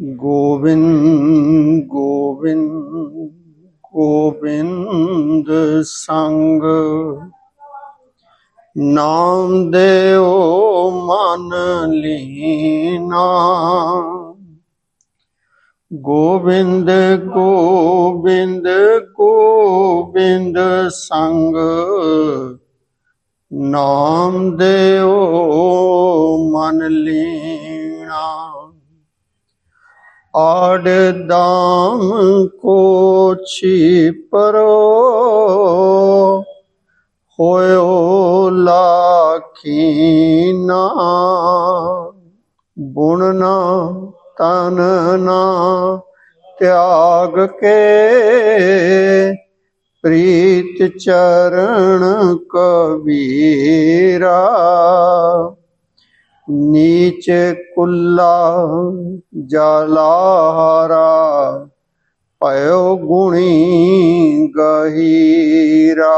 ਗੋਬਿੰਦ ਗੋਬਿੰਦ ਗੋਬਿੰਦ ਸੰਗ। ਨਾਮ ਦੇਉ ਮਨ ਲੀਨਾ। ਗੋਬਿੰਦ ਗੋਬਿੰਦ ਗੋਬਿੰਦ ਸੰਗ। ਨਾਮ ਦੇਉ ਮਨ ਲੀਣਾ ਆੜ ਦਾਮ ਕੋ ਪਰੋ। ਹੋਇਓ ਲਾਖੀਨਾ ਬੁਣ ਨਾ, ਤਨ ਨਾ, ਤਿਆਗ ਕੇ। ਪ੍ਰੀਤ ਚਰਨ ਕਬੀਰਾ। ਨੀਚ ਕੁੱਲਾ ਜਲਾਰਾ ਪਇਓ ਗੁਣੀ ਗਹੀਰਾ।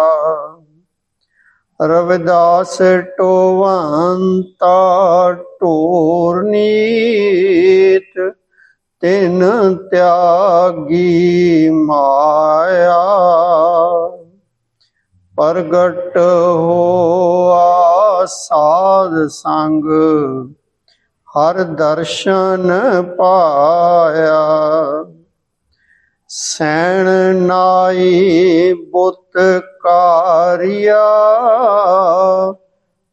ਰਵਿਦਾਸ ਟੋਵੰਤਾ ਟੋਰ ਨੀਤ, ਤਿਨ ਤਿਆਗੀ ਮਾਇਆ। ਪ੍ਰਗਟ ਹੋਆ ਸਾਧ ਸੰਗ, ਹਰ ਦਰਸ਼ਨ ਪਾਇਆ। ਸੈਣ ਨਾਈ ਬੁੱਤ ਕਾਰਿਆ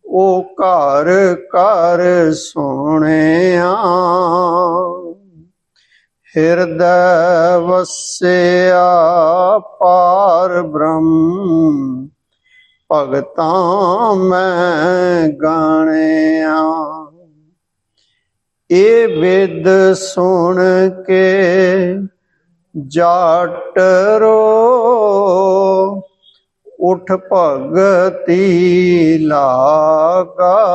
ਉਹ ਘਰ ਘਰ ਸੁਣਿਆ। ਹਿਰਦੈ ਵਸਿਆ ਪਾਰ ਬ੍ਰਹਮ ਭਗਤਾਂ ਮੈਂ ਗਾਣਿਆ। ਇਹ ਵਿਦ ਸੁਣ ਕੇ ਜਾਟ ਰੋ, ਉਠ ਭਗਤੀ ਲਾਗਾ।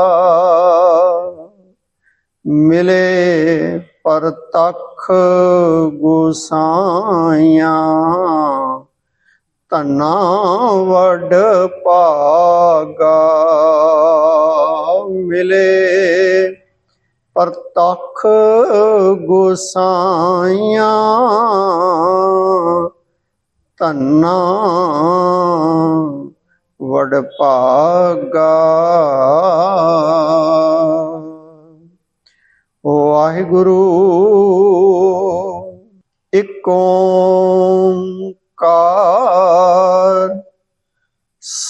ਮਿਲੇ ਪਰਤਖ ਗੁਸਾਈਆਂ। ਧਨਾ ਵਡ ਪਾਗਾ ਮਿਲੇ ਪਰਤਖ ਗੁਸਾਈਆਂ ਧਨਾ ਵਡ ਭਾਗਾ। ਵਾਹਿਗੁਰੂ ਇਕ ਓੰਕਾਰ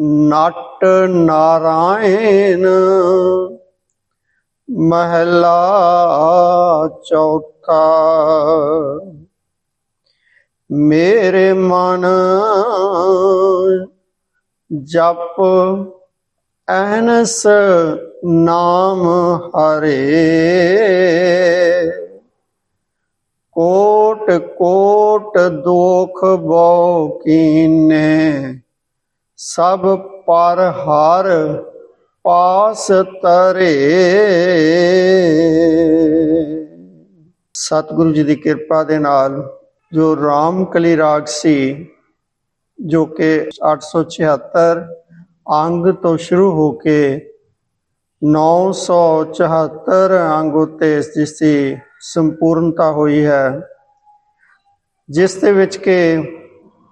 ਨਟ ਨਾਰਾਇਣ, ਮਹਲਾ ਚੌਥਾ ਮੇਰੇ ਮਨ ਜਪ ਅਹਨਸ ਨਾਮ ਹਰੇ। ਕੋਟ ਕੋਟ ਦੋਖ ਬੋ ਕੀਨੇ। ਸਭ ਪਰ ਹਾਰ ਪਾਸ ਤਰੇ। ਸਤਿਗੁਰੂ ਜੀ ਦੀ ਕਿਰਪਾ ਦੇ ਨਾਲ ਜੋ ਰਾਮਕਲੀ ਰਾਗ ਸੀ, ਜੋ ਕਿ 876 ਅੰਗ ਤੋਂ ਸ਼ੁਰੂ ਹੋ ਕੇ 974 ਅੰਗ ਉਤੇ ਜਿਸ ਦੀ ਸੰਪੂਰਨਤਾ ਹੋਈ ਹੈ, ਜਿਸ ਦੇ ਵਿੱਚ ਕਿ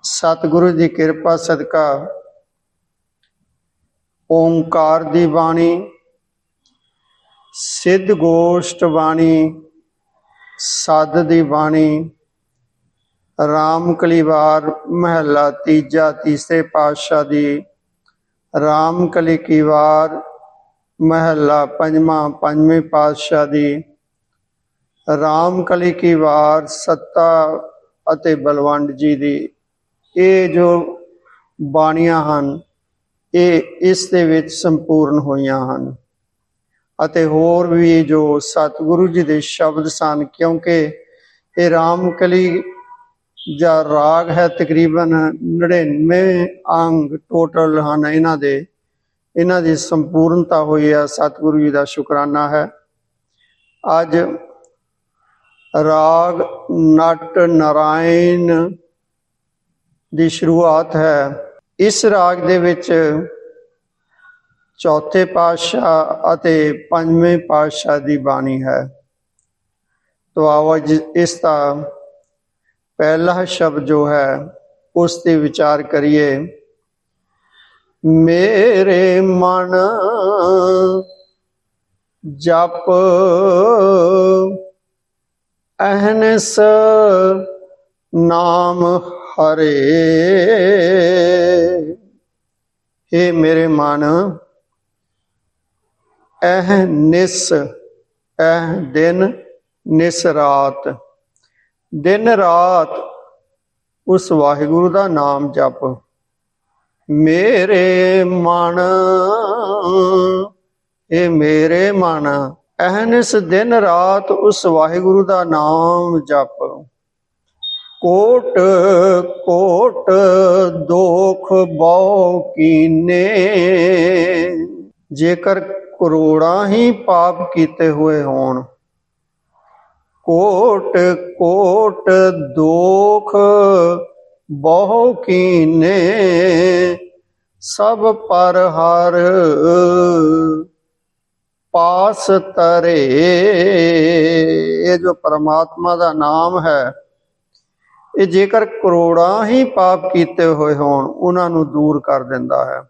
ਸਤਿਗੁਰੂ ਦੀ ਕਿਰਪਾ ਸਦਕਾ ਓੰਕਾਰ ਦੀ ਬਾਣੀ, ਸਿੱਧ ਗੋਸ਼ਟ ਬਾਣੀ, ਸੱਦ ਦੀ ਬਾਣੀ ਰਾਮ ਕਲੀਵਾਰ ਮਹੱਲਾ ਤੀਜਾ, ਤੀਸਰੇ ਪਾਤਸ਼ਾਹ ਦੀ ਰਾਮ ਕਲੀ ਕੀਵਾਰ ਮਹੱਲਾ ਪੰਜਵਾਂ, ਪੰਜਵੇਂ ਪਾਤਸ਼ਾਹ ਦੀ ਰਾਮ ਕਲੀ ਕੀਵਾਰ ਸੱਤਾ ਅਤੇ ਬਲਵੰਡ ਜੀ ਦੀ। ਇਹ ਜੋ ਬਾਣੀਆਂ ਹਨ ਇਹ ਇਸ ਦੇ ਵਿੱਚ ਸੰਪੂਰਨ ਹੋਈਆਂ ਹਨ। ਅਤੇ ਹੋਰ ਵੀ ਜੋ ਸਤਿਗੁਰੂ ਜੀ ਦੇ ਸ਼ਬਦ ਸਨ, ਕਿਉਂਕਿ ਇਹ ਰਾਮਕਲੀ ਜਾਂ ਰਾਗ ਹੈ, ਤਕਰੀਬਨ 99 ਅੰਗ ਟੋਟਲ ਹਨ ਇਹਨਾਂ ਦੇ। ਇਹਨਾਂ ਦੀ ਸੰਪੂਰਨਤਾ ਹੋਈ ਹੈ ਸਤਿਗੁਰੂ ਜੀ ਦਾ ਸ਼ੁਕਰਾਨਾ ਹੈ। ਅੱਜ ਰਾਗ ਨਟ ਨਾਰਾਇਣ ਦੀ ਸ਼ੁਰੂਆਤ ਹੈ। ਇਸ ਰਾਗ ਦੇ ਵਿੱਚ ਚੌਥੇ ਪਾਤਸ਼ਾਹ ਅਤੇ ਪੰਜਵੇਂ ਪਾਤਸ਼ਾਹ ਦੀ ਬਾਣੀ ਹੈ। ਤੋ ਆਓ ਇਸ ਦਾ ਪਹਿਲਾ ਸ਼ਬਦ ਜੋ ਹੈ, ਉਸ ਤੇ ਵਿਚਾਰ ਕਰੀਏ। ਮੇਰੇ ਮਨ ਜਪ ਅਹਨਸ ਨਾਮ ਹਰੇ। ਏ ਮੇਰੇ ਮਨ ਅਹ ਨਿਸ ਅਹ ਦਿਨ ਨਿਸ ਰਾਤ। ਦਿਨ ਰਾਤ ਉਸ ਵਾਹਿਗੁਰੂ ਦਾ ਨਾਮ ਜਪ। ਮੇਰੇ ਮਨ ਇਹ ਮੇਰੇ ਮਨ ਅਹਨਿਸ ਦਿਨ ਰਾਤ ਉਸ ਵਾਹਿਗੁਰੂ ਦਾ ਨਾਮ ਜਪ। ਕੋਟ ਕੋਟ ਦੋਖ ਬਹੁ ਕੀਨੇ। ਜੇਕਰ ਕਰੋੜਾਂ ਹੀ ਪਾਪ ਕੀਤੇ ਹੋਏ ਹੋਣ, ਕੋਟ ਕੋਟ ਦੋਖ ਬਹੁ ਕੀਨੇ। ਸਭ ਪਰ ਹਰ ਪਾਸ ਤਰੇ। ਇਹ ਜੋ ਪਰਮਾਤਮਾ ਦਾ ਨਾਮ ਹੈ ਇਹ ਜੇਕਰ ਕਰੋੜਾਂ ਹੀ ਪਾਪ ਕੀਤੇ ਹੋਏ ਹੋਣ, ਉਹਨਾਂ ਨੂੰ ਦੂਰ ਕਰ ਦਿੰਦਾ ਹੈ।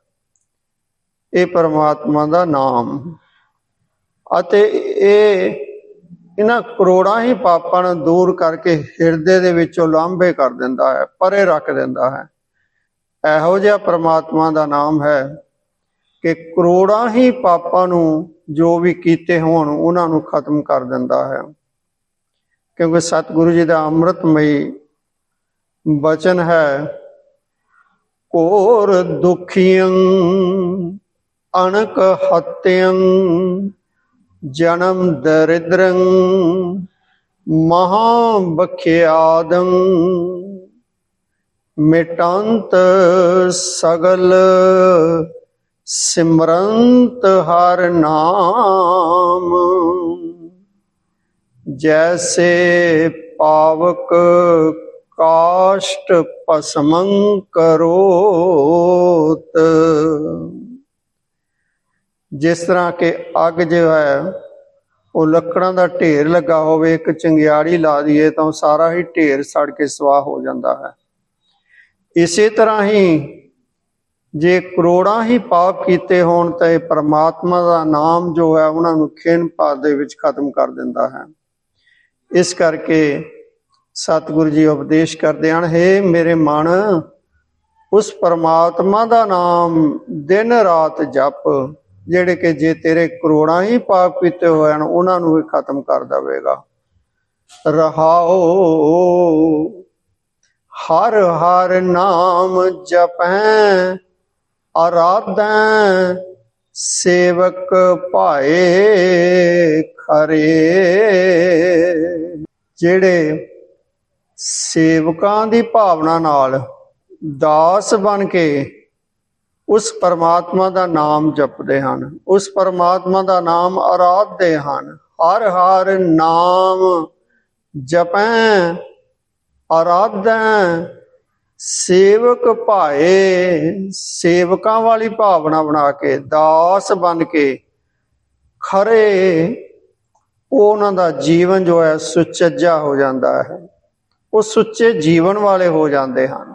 ਇਹ ਪਰਮਾਤਮਾ ਦਾ ਨਾਮ। ਅਤੇ ਇਹ ਇਹਨਾਂ ਕਰੋੜਾਂ ਹੀ ਪਾਪਾਂ ਨੂੰ ਦੂਰ ਕਰਕੇ ਹਿਰਦੇ ਦੇ ਵਿੱਚੋਂ ਲਾਂਭੇ ਕਰ ਦਿੰਦਾ ਹੈ, ਪਰੇ ਰੱਖ ਦਿੰਦਾ ਹੈ। ਇਹੋ ਜਿਹਾ ਪ੍ਰਮਾਤਮਾ ਦਾ ਨਾਮ ਹੈ ਕਿ ਕਰੋੜਾਂ ਹੀ ਪਾਪਾਂ ਨੂੰ ਜੋ ਵੀ ਕੀਤੇ ਹੋਣ, ਉਹਨਾਂ ਨੂੰ ਖਤਮ ਕਰ ਦਿੰਦਾ ਹੈ। ਕਿਉਂਕਿ ਸਤਿਗੁਰੂ ਜੀ ਦਾ ਅੰਮ੍ਰਿਤਮਈ ਬਚਨ ਹੈ ਕੋਰ ਦੁਖੀਆਂ, ਅਣਕ ਹਤਿਆਂ, ਜਨਮ ਦਰਿਦਰੰ ਮਹਾ ਬਖਿਆਦੰ ਮਿਟੰਤ ਸਗਲ ਸਿਮਰੰਤ ਹਰ ਨਾਮ। ਜੈਸੇ ਪਾਵਕ ਕਾਸ਼ਟ ਪਸਮੰ ਕਰੋਤ ਜਿਸ ਤਰ੍ਹਾਂ ਕਿ ਅੱਗ ਜੋ ਹੈ ਉਹ ਲੱਕੜਾਂ ਦਾ ਢੇਰ ਲੱਗਾ ਹੋਵੇ ਇੱਕ ਚੰਗਿਆੜੀ ਲਾ ਦਈਏ ਤਾਂ ਉਹ ਸਾਰਾ ਹੀ ਢੇਰ ਸੜ ਕੇ ਸਵਾਹ ਹੋ ਜਾਂਦਾ ਹੈ ਇਸੇ ਤਰ੍ਹਾਂ ਹੀ ਜੇ ਕਰੋੜਾਂ ਹੀ ਪਾਪ ਕੀਤੇ ਹੋਣ ਤਾਂ ਇਹ ਪਰਮਾਤਮਾ ਦਾ ਨਾਮ ਜੋ ਹੈ ਉਹਨਾਂ ਨੂੰ ਖੇਨ ਪਾਤ ਦੇ ਵਿੱਚ ਖਤਮ ਕਰ ਦਿੰਦਾ ਹੈ ਇਸ ਕਰਕੇ ਸਤਿਗੁਰੂ ਜੀ ਉਪਦੇਸ਼ ਕਰਦੇ ਹਨ, ਹੈ ਮੇਰੇ ਮਨ, ਉਸ ਪਰਮਾਤਮਾ ਦਾ ਨਾਮ ਦਿਨ ਰਾਤ ਜਪ, ਜਿਹੜੇ ਕਿ ਜੇ ਤੇਰੇ ਕਰੋੜਾਂ ਹੀ ਪਾਪ ਕੀਤੇ ਹੋਏ ਹਨ, ਉਹਨਾਂ ਨੂੰ ਵੀ ਖਤਮ ਕਰ ਦੇਵੇਗਾ। ਰਹਾਓ, ਹਰ ਹਰ ਨਾਮ ਜਪੈ, ਆਰਾਧੈ, ਸੇਵਕ ਭਾਏ ਖਰੇ। ਜਿਹੜੇ ਸੇਵਕਾਂ ਦੀ ਭਾਵਨਾ ਨਾਲ ਦਾਸ ਬਣ ਕੇ ਉਸ ਪਰਮਾਤਮਾ ਦਾ ਨਾਮ ਜਪਦੇ ਹਨ। ਉਸ ਪਰਮਾਤਮਾ ਦਾ ਨਾਮ ਆਰਾਧਦੇ ਹਨ। ਹਰ ਹਰ ਨਾਮ ਜਪੈ, ਆਰਾਧੈ। ਸੇਵਕ ਭਾਏ, ਸੇਵਕਾਂ ਵਾਲੀ ਭਾਵਨਾ ਬਣਾ ਕੇ, ਦਾਸ ਬਣ ਕੇ ਖਰੇ, ਉਹਨਾਂ ਦਾ ਜੀਵਨ ਜੋ ਹੈ ਸੁਚੱਜਾ ਹੋ ਜਾਂਦਾ ਹੈ। ਉਹ ਸੁੱਚੇ ਜੀਵਨ ਵਾਲੇ ਹੋ ਜਾਂਦੇ ਹਨ,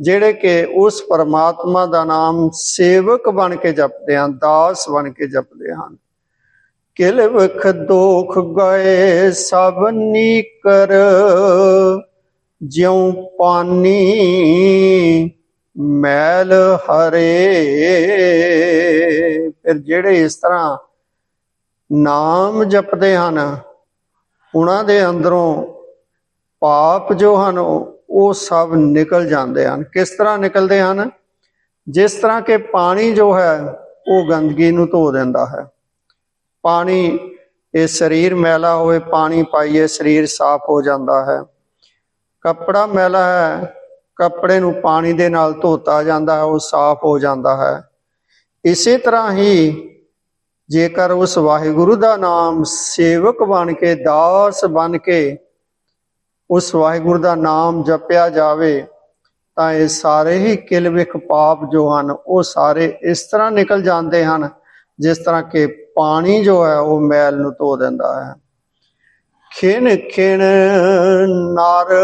ਜਿਹੜੇ ਕਿ ਉਸ ਪਰਮਾਤਮਾ ਦਾ ਨਾਮ ਸੇਵਕ ਬਣ ਕੇ ਜਪਦੇ ਹਨ, ਦਾਸ ਬਣ ਕੇ ਜਪਦੇ ਹਨ। ਕਿਲ ਵਖ ਦੋਖ ਗਏ ਸਭ ਨੀਕਰ, ਜਿਉ ਪਾਨੀ ਮੈਲ ਹਰੇ। ਫਿਰ ਜਿਹੜੇ ਇਸ ਤਰ੍ਹਾਂ ਨਾਮ ਜਪਦੇ ਹਨ, ਉਹਨਾਂ ਦੇ ਅੰਦਰੋਂ ਪਾਪ ਜੋ ਹਨ, ਉਹ ਸਭ ਨਿਕਲ ਜਾਂਦੇ ਹਨ। ਕਿਸ ਤਰ੍ਹਾਂ ਨਿਕਲਦੇ ਹਨ? ਜਿਸ ਤਰ੍ਹਾਂ ਕਿ ਪਾਣੀ ਜੋ ਹੈ, ਉਹ ਗੰਦਗੀ ਨੂੰ ਧੋ ਦਿੰਦਾ ਹੈ। ਪਾਣੀ, ਇਹ ਸਰੀਰ ਮੈਲਾ ਹੋਵੇ ਪਾਣੀ ਪਾਈਏ, ਸਰੀਰ ਸਾਫ਼ ਹੋ ਜਾਂਦਾ ਹੈ। ਕੱਪੜਾ ਮੈਲਾ ਹੈ, ਕੱਪੜੇ ਨੂੰ ਪਾਣੀ ਦੇ ਨਾਲ ਧੋਤਾ ਜਾਂਦਾ ਹੈ, ਉਹ ਸਾਫ਼ ਹੋ ਜਾਂਦਾ ਹੈ। ਇਸੇ ਤਰ੍ਹਾਂ ਹੀ ਜੇਕਰ ਉਸ ਵਾਹਿਗੁਰੂ ਦਾ ਨਾਮ ਸੇਵਕ ਬਣ ਕੇ, ਦਾਸ ਬਣ ਕੇ ਉਸ ਵਾਹਿਗੁਰੂ ਦਾ ਨਾਮ ਜਪਿਆ ਜਾਵੇ, ਤਾਂ ਇਹ ਸਾਰੇ ਹੀ ਕਿਲਵਿਕ ਪਾਪ ਜੋ ਹਨ, ਉਹ ਸਾਰੇ ਇਸ ਤਰ੍ਹਾਂ ਨਿਕਲ ਜਾਂਦੇ ਹਨ, ਜਿਸ ਤਰ੍ਹਾਂ ਕਿ ਪਾਣੀ ਜੋ ਹੈ, ਉਹ ਮੈਲ ਨੂੰ ਧੋ ਦਿੰਦਾ ਹੈ। ਖਿਨ ਖਿਨ ਨਰ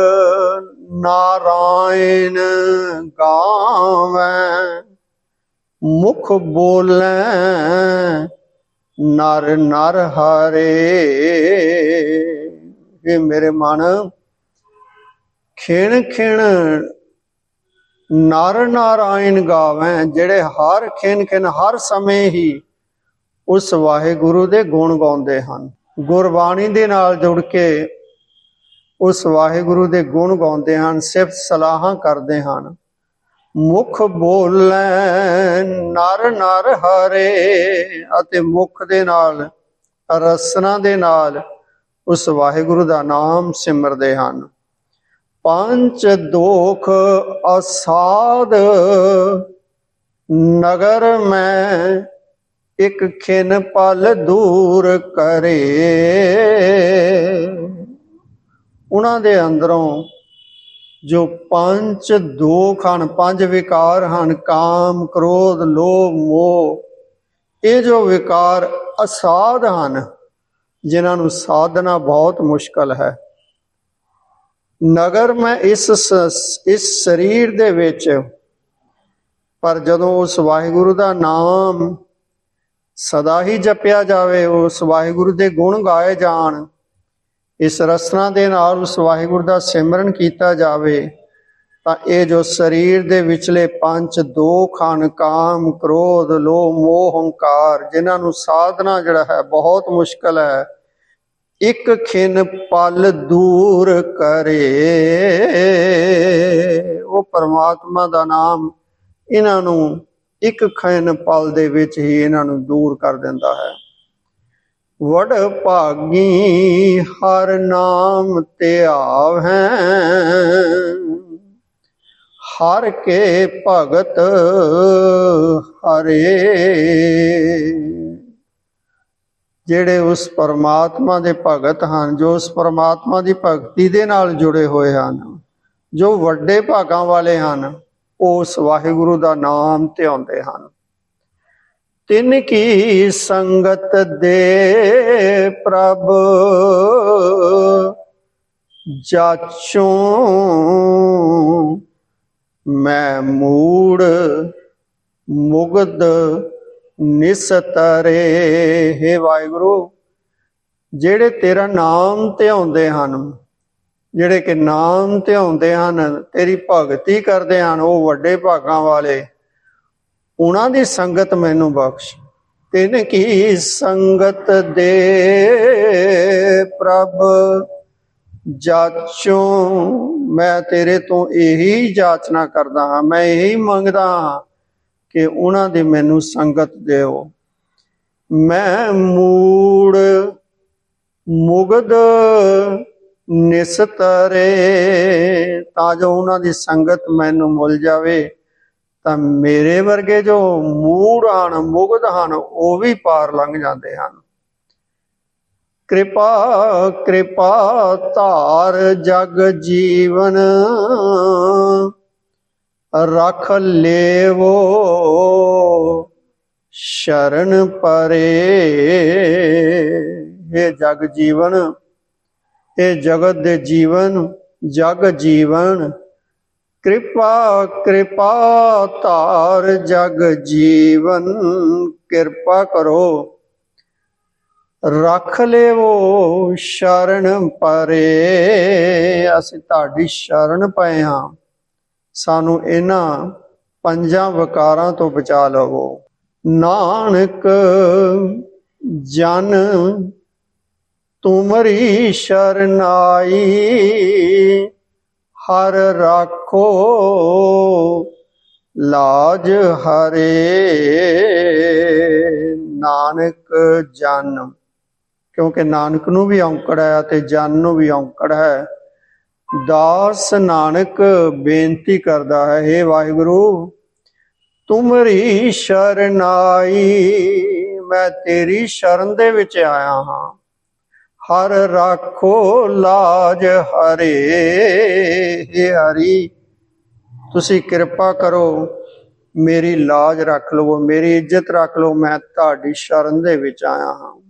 ਨਾਰਾਇਣ ਗਾਵੇਂ, ਮੁਖ ਬੋਲੇ ਨਰ ਨਰ ਹਰੇ। ਇਹ ਮੇਰੇ ਮਨ ਖਿਣ ਖਿਣ ਨਰ ਨਾਰਾਇਣ ਗਾਵੇਂ, ਜਿਹੜੇ ਹਰ ਖਿਣ ਖਿਣ ਹਰ ਸਮੇਂ ਹੀ ਉਸ ਵਾਹਿਗੁਰੂ ਦੇ ਗੁਣ ਗਾਉਂਦੇ ਹਨ। ਗੁਰਬਾਣੀ ਦੇ ਨਾਲ ਜੁੜ ਕੇ ਉਸ ਵਾਹਿਗੁਰੂ ਦੇ ਗੁਣ ਗਾਉਂਦੇ ਹਨ, ਸਿਫਤ ਸਲਾਹਾਂ ਕਰਦੇ ਹਨ। ਮੁਖ ਬੋਲੈ, ਨਰ ਨਰ ਹਰੇ, ਅਤੇ ਮੁਖ ਦੇ ਨਾਲ, ਰਸਨਾ ਦੇ ਨਾਲ ਉਸ ਵਾਹਿਗੁਰੂ ਦਾ ਨਾਮ ਸਿਮਰਦੇ ਹਨ। ਪੰਚ ਦੋਖ ਅਸਾਦ ਨਗਰ ਮੈਂ ਇੱਕ ਖਿਨ ਪਲ ਦੂਰ ਕਰੇ। ਉਹਨਾਂ ਦੇ ਅੰਦਰੋਂ ਜੋ ਪੰਜ ਦੋਖ ਹਨ, ਪੰਜ ਵਿਕਾਰ ਹਨ, ਕਾਮ, ਕ੍ਰੋਧ, ਲੋਭ, ਮੋਹ, ਇਹ ਜੋ ਵਿਕਾਰ ਅਸਾਧ ਹਨ, ਜਿਨ੍ਹਾਂ ਨੂੰ ਸਾਧਨਾ ਬਹੁਤ ਮੁਸ਼ਕਲ ਹੈ। ਨਗਰ ਮੈਂ ਇਸ ਇਸ ਸਰੀਰ ਦੇ ਵਿੱਚ, ਪਰ ਜਦੋਂ ਉਸ ਵਾਹਿਗੁਰੂ ਦਾ ਨਾਮ ਸਦਾ ਹੀ ਜਪਿਆ ਜਾਵੇ, ਉਸ ਵਾਹਿਗੁਰੂ ਦੇ ਗੁਣ ਗਾਏ ਜਾਣ, ਇਸ ਰਸਨਾ ਦੇ ਨਾਲ ਉਸ ਵਾਹਿਗੁਰੂ ਦਾ ਸਿਮਰਨ ਕੀਤਾ ਜਾਵੇ, ਤਾਂ ਇਹ ਜੋ ਸਰੀਰ ਦੇ ਵਿਚਲੇ ਪੰਜ ਦੋ ਖਾਨ ਕਾਮ, ਕ੍ਰੋਧ, ਲੋਭ, ਮੋਹ, ਹੰਕਾਰ, ਜਿਨ੍ਹਾਂ ਨੂੰ ਸਾਧਨਾ ਜਿਹੜਾ ਹੈ, ਬਹੁਤ ਮੁਸ਼ਕਲ ਹੈ। ਇੱਕ ਖਿਨ ਪਲ ਦੂਰ ਕਰੇ। ਉਹ ਪਰਮਾਤਮਾ ਦਾ ਨਾਮ ਇਹਨਾਂ ਨੂੰ ਇੱਕ ਖਿਨ ਪਲ ਦੇ ਵਿੱਚ ਹੀ ਇਹਨਾਂ ਨੂੰ ਦੂਰ ਕਰ ਦਿੰਦਾ ਹੈ। ਵਡ ਭਾਗੀ ਹਰ ਨਾਮ ਤੇ ਆਵੈ ਹਰ ਕੇ ਭਗਤ ਹਰੇ। ਜਿਹੜੇ ਉਸ ਪਰਮਾਤਮਾ ਦੇ ਭਗਤ ਹਨ, ਜੋ ਉਸ ਪਰਮਾਤਮਾ ਦੀ ਭਗਤੀ ਦੇ ਨਾਲ ਜੁੜੇ ਹੋਏ ਹਨ, ਜੋ ਵੱਡੇ ਭਾਗਾਂ ਵਾਲੇ ਹਨ ਉਹ ਉਸ ਵਾਹਿਗੁਰੂ ਦਾ ਨਾਮ ਤੇ ਆਉਂਦੇ ਹਨ। ਤਿੰਨ ਕੀ ਸੰਗਤ ਦੇ ਪ੍ਰਭ, ਜਾਚੋਂ ਮੈਂ ਮੂੜ ਮੁਗਦ ਨਿਸਤਰੇ, ਹੈ ਵਾਹਿਗੁਰੂ, ਜਿਹੜੇ ਤੇਰਾ ਨਾਮ ਧਿਆਉਂਦੇ ਹਨ, ਜਿਹੜੇ ਕਿ ਨਾਮ ਧਿਆਉਂਦੇ ਹਨ, ਤੇਰੀ ਭਗਤੀ ਕਰਦੇ ਹਨ, ਉਹ ਵੱਡੇ ਭਾਗਾਂ ਵਾਲੇ, ਉਹਨਾਂ ਦੀ ਸੰਗਤ ਮੈਨੂੰ ਬਖਸ਼। ਤਿਨ ਕੀ ਸੰਗਤ ਦੇ ਪ੍ਰਭ, ਜਾਚੋਂ ਮੈਂ ਤੇਰੇ ਤੋਂ ਇਹੀ ਜਾਚਨਾ ਕਰਦਾ ਹਾਂ, ਮੈਂ ਇਹੀ ਮੰਗਦਾ ਹਾਂ ਕਿ ਉਹਨਾਂ ਦੀ ਮੈਨੂੰ ਸੰਗਤ ਦਿਓ। ਮੈਂ ਮੂੜ ਮੁਗਦ ਨਿਸਤਰੇ ਤਾਂ ਜੋ ਉਹਨਾਂ ਦੀ ਸੰਗਤ ਮੈਨੂੰ ਮਿਲ ਜਾਵੇ, ਤਾਂ ਮੇਰੇ ਵਰਗੇ ਜੋ ਮੂੜ ਹਨ, ਮੁਗਧ ਹਨ, ਉਹ ਵੀ ਪਾਰ ਲੰਘ ਜਾਂਦੇ ਹਨ। ਕਿਰਪਾ ਕਿਰਪਾ ਧਾਰ ਜਗ ਜੀਵਨ ਰਖ ਲੇਵੋ। ਸ਼ਰਨ ਪਰੇ। ਇਹ ਜਗ ਜੀਵਨ ਇਹ ਜਗਤ ਦੇ ਜੀਵਨ, ਜਗ ਜੀਵਨ। ਕਿਰਪਾ ਕਿਰਪਾ ਧਾਰ ਜਗ ਜੀਵਨ। ਕਿਰਪਾ ਕਰੋ। ਰੱਖ ਲੇਵੋ ਸ਼ਰਨ ਪਰੇ। ਅਸੀਂ ਤੁਹਾਡੀ ਸ਼ਰਨ ਪਏ ਹਾਂ। ਸਾਨੂੰ ਇਹਨਾਂ ਪੰਜਾਂ ਵਕਾਰਾਂ ਤੋਂ ਬਚਾ ਲਵੋ। ਨਾਨਕ ਜਨ ਤੁਮਰੀ ਸ਼ਰਨਾਈ, ਹਰ ਰਾਖੋ ਲਾਜ ਹਰੇ। ਨਾਨਕ ਜਨ, ਕਿਉਂਕਿ ਨਾਨਕ ਨੂੰ ਵੀ ਔਂਕੜ ਹੈ ਤੇ ਜਨ ਨੂੰ ਵੀ ਔਂਕੜ ਹੈ। ਦਾਸ ਨਾਨਕ ਬੇਨਤੀ ਕਰਦਾ ਹੈ हे ਵਾਹਿਗੁਰੂ, ਤੁਮਰੀ ਸ਼ਰਨਾਈ ਮੈਂ ਤੇਰੀ ਸ਼ਰਨ ਦੇ ਵਿੱਚ ਆਇਆ ਹਾਂ। ਹਰ ਰੱਖੋ ਲਾਜ ਹਰੇ हे ਹਰੀ, ਤੁਸੀਂ ਕਿਰਪਾ ਕਰੋ, ਮੇਰੀ ਲਾਜ ਰੱਖ ਲਵੋ, ਮੇਰੀ ਇੱਜ਼ਤ ਰੱਖ ਲਓ ਮੈਂ ਤੁਹਾਡੀ ਸ਼ਰਨ ਦੇ ਵਿੱਚ ਆਇਆ ਹਾਂ।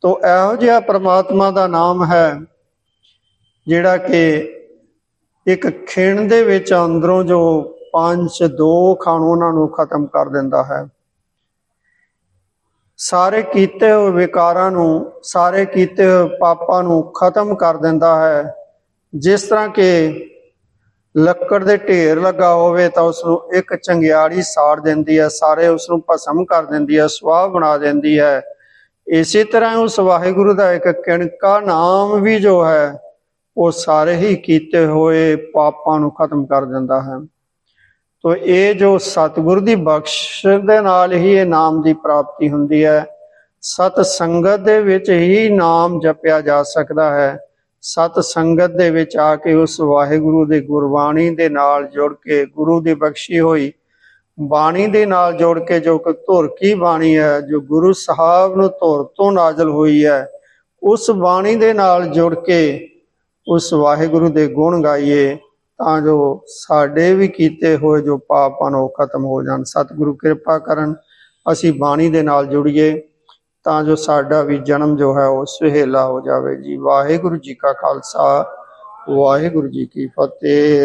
ਤੋ ਇਹੋ ਜਿਹਾ ਪ੍ਰਮਾਤਮਾ ਦਾ ਨਾਮ ਹੈ ਜਿਹੜਾ ਕਿ ਇੱਕ ਖਿਣ ਦੇ ਵਿੱਚ ਅੰਦਰੋਂ ਜੋ ਪੰਜ, ਦੋ ਖਾਣ ਉਹਨਾਂ ਨੂੰ ਖਤਮ ਕਰ ਦਿੰਦਾ ਹੈ। ਸਾਰੇ ਕੀਤੇ ਹੋਏ ਵਿਕਾਰਾਂ ਨੂੰ, ਸਾਰੇ ਕੀਤੇ ਹੋਏ ਪਾਪਾਂ ਨੂੰ ਖਤਮ ਕਰ ਦਿੰਦਾ ਹੈ। ਜਿਸ ਤਰ੍ਹਾਂ ਕਿ ਲੱਕੜ ਦੇ ਢੇਰ ਲੱਗਾ ਹੋਵੇ ਤਾਂ ਉਸ ਨੂੰ ਇੱਕ ਚੰਗਿਆੜੀ ਸਾੜ ਦਿੰਦੀ ਹੈ, ਸਾਰੇ ਉਸ ਨੂੰ ਭਸਮ ਕਰ ਦਿੰਦੀ ਹੈ, ਸੁਆਹ ਬਣਾ ਦਿੰਦੀ ਹੈ। ਇਸੇ ਤਰ੍ਹਾਂ ਉਸ ਵਾਹਿਗੁਰੂ ਦਾ ਇੱਕ ਕਿਣਕਾ ਨਾਮ ਵੀ ਜੋ ਹੈ ਉਹ ਸਾਰੇ ਹੀ ਕੀਤੇ ਹੋਏ ਪਾਪਾਂ ਨੂੰ ਖਤਮ ਕਰ ਦਿੰਦਾ ਹੈ। ਤੋ ਇਹ ਜੋ ਸਤਿਗੁਰ ਦੀ ਬਖਸ਼ ਦੇ ਨਾਲ ਹੀ ਇਹ ਨਾਮ ਦੀ ਪ੍ਰਾਪਤੀ ਹੁੰਦੀ ਹੈ। ਸਤ ਸੰਗਤ ਦੇ ਵਿੱਚ ਹੀ ਨਾਮ ਜਪਿਆ ਜਾ ਸਕਦਾ ਹੈ। ਸਤ ਸੰਗਤ ਦੇ ਵਿੱਚ ਆ ਕੇ ਉਸ ਵਾਹਿਗੁਰੂ ਦੇ ਗੁਰਬਾਣੀ ਦੇ ਨਾਲ ਜੁੜ ਕੇ ਗੁਰੂ ਦੀ ਬਖਸ਼ੀ ਹੋਈ। ਬਾਣੀ ਦੇ ਨਾਲ ਜੋੜ ਕੇ ਜੋ ਕਿ ਧੁਰ ਕੀ ਬਾਣੀ ਹੈ, ਜੋ ਗੁਰੂ ਸਾਹਿਬ ਨੂੰ ਧੁਰ ਤੋਂ ਨਾਜ਼ਲ ਹੋਈ ਹੈ, ਉਸ ਬਾਣੀ ਦੇ ਨਾਲ ਜੁੜ ਕੇ ਉਸ ਵਾਹਿਗੁਰੂ ਦੇ ਗੁਣ ਗਾਈਏ, ਤਾਂ ਜੋ ਸਾਡੇ ਵੀ ਕੀਤੇ ਹੋਏ ਜੋ ਪਾਪਾਂ ਨੂੰ ਖਤਮ ਹੋ ਜਾਣ। ਸਤਿਗੁਰੂ ਕਿਰਪਾ ਕਰਨ, ਅਸੀਂ ਬਾਣੀ ਦੇ ਨਾਲ ਜੁੜੀਏ, ਤਾਂ ਜੋ ਸਾਡਾ ਵੀ ਜਨਮ ਜੋ ਹੈ ਉਹ ਸੁਹੇਲਾ ਹੋ ਜਾਵੇ। ਜੀ ਵਾਹਿਗੁਰੂ ਜੀ ਕਾ ਖਾਲਸਾ, ਵਾਹਿਗੁਰੂ ਜੀ ਕੀ ਫਤਿਹ।